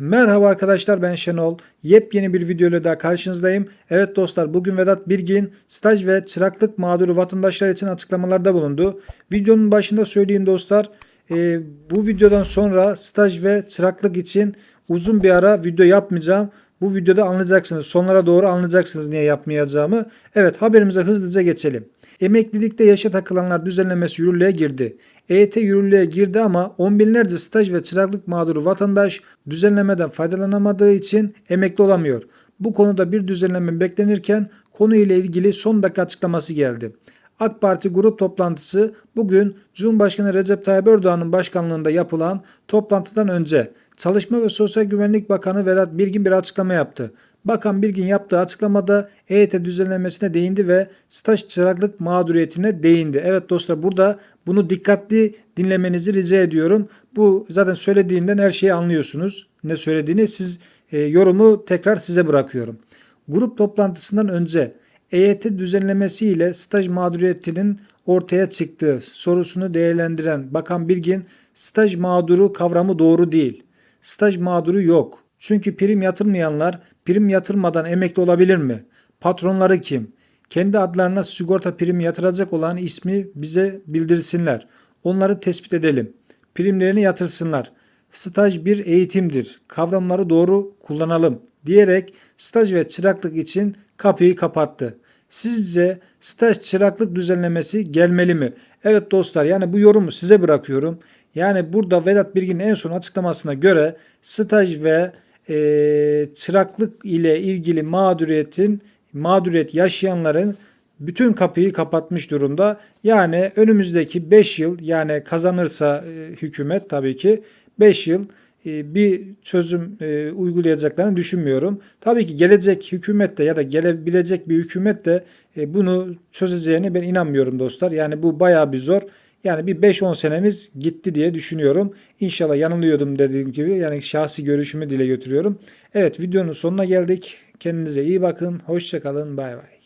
Merhaba arkadaşlar ben Şenol. Yepyeni bir video ile daha karşınızdayım. Evet dostlar bugün Vedat Birgin staj ve çıraklık mağduru vatandaşlar için açıklamalarda bulundu. Videonun başında söyleyeyim dostlar. e, bu videodan sonra staj ve çıraklık için uzun bir ara video yapmayacağım. Bu videoda anlayacaksınız. Sonlara doğru anlayacaksınız niye yapmayacağımı. Evet haberimize hızlıca geçelim. Emeklilikte yaşa takılanlar düzenlemesi yürürlüğe girdi. EYT yürürlüğe girdi ama on binlerce staj ve çıraklık mağduru vatandaş düzenlemeden faydalanamadığı için emekli olamıyor. Bu konuda bir düzenleme beklenirken konuyla ilgili son dakika açıklaması geldi. AK Parti grup toplantısı bugün Cumhurbaşkanı Recep Tayyip Erdoğan'ın başkanlığında yapılan toplantıdan önce Çalışma ve Sosyal Güvenlik Bakanı Vedat Bilgin bir açıklama yaptı. Bakan Bilgin yaptığı açıklamada EYT düzenlemesine değindi ve staj çıraklık mağduriyetine değindi. Evet dostlar burada bunu dikkatli dinlemenizi rica ediyorum. Bu zaten söylediğinden her şeyi anlıyorsunuz. Ne söylediğini siz e, yorumu tekrar size bırakıyorum. Grup toplantısından önce EYT düzenlemesi ile staj mağduriyetinin ortaya çıktığı sorusunu değerlendiren Bakan Bilgin staj mağduru kavramı doğru değil. Staj mağduru yok. Çünkü prim yatırmayanlar prim yatırmadan emekli olabilir mi? Patronları kim? Kendi adlarına sigorta primi yatıracak olan ismi bize bildirsinler. Onları tespit edelim. Primlerini yatırsınlar. Staj bir eğitimdir. Kavramları doğru kullanalım diyerek staj ve çıraklık için kapıyı kapattı. Sizce staj çıraklık düzenlemesi gelmeli mi? Evet dostlar yani bu yorumu size bırakıyorum. Yani burada Vedat Bilgin'in en son açıklamasına göre staj ve e, çıraklık ile ilgili mağduriyetin mağduriyet yaşayanların bütün kapıyı kapatmış durumda. Yani önümüzdeki 5 yıl yani kazanırsa e, hükümet tabii ki 5 yıl bir çözüm e, uygulayacaklarını düşünmüyorum. Tabii ki gelecek hükümet de ya da gelebilecek bir hükümet de e, bunu çözeceğine ben inanmıyorum dostlar. Yani bu bayağı bir zor. Yani bir 5-10 senemiz gitti diye düşünüyorum. İnşallah yanılıyordum dediğim gibi. Yani şahsi görüşümü dile götürüyorum. Evet videonun sonuna geldik. Kendinize iyi bakın. Hoşçakalın. Bay bay.